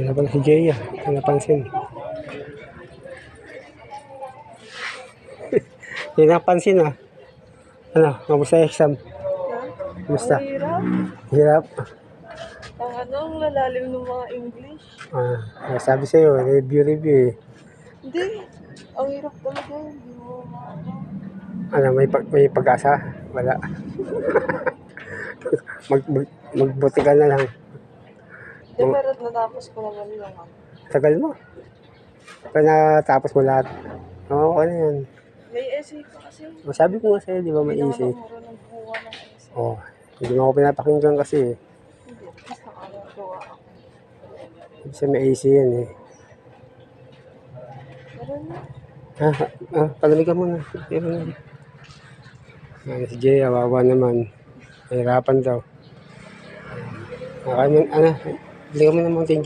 Na pala si Jay ah. Hindi napansin. Hindi napansin ah. Ano, kamusta exam? Kamusta? Ang hirap. Ang ano, ang lalalim ng mga English. Ah, sabi sa'yo, review review eh. Hindi. Ang hirap talaga. Hindi mo maano. Ano, may, pag, may pag-asa? Wala. mag, mag, magbuti ka na lang. Hindi, pero natapos ko naman yung ano. Tagal mo. Pag natapos mo lahat. Oo, ano yan. May essay pa kasi. Masabi ko nga sa'yo, di ba may Hindi easy? naman ako marunong buwa ng essay. Oo. Oh, hindi mo ako pinapakinggan kasi eh. Hindi. Basta nakakagawa ako. Ibig sabihin may AC yan eh. Meron na. Ah, ah, palamig ka muna. Pero, Yan, si Jay, awawa naman. Nahirapan daw. Mo, ano, bili ka muna ng Mountain.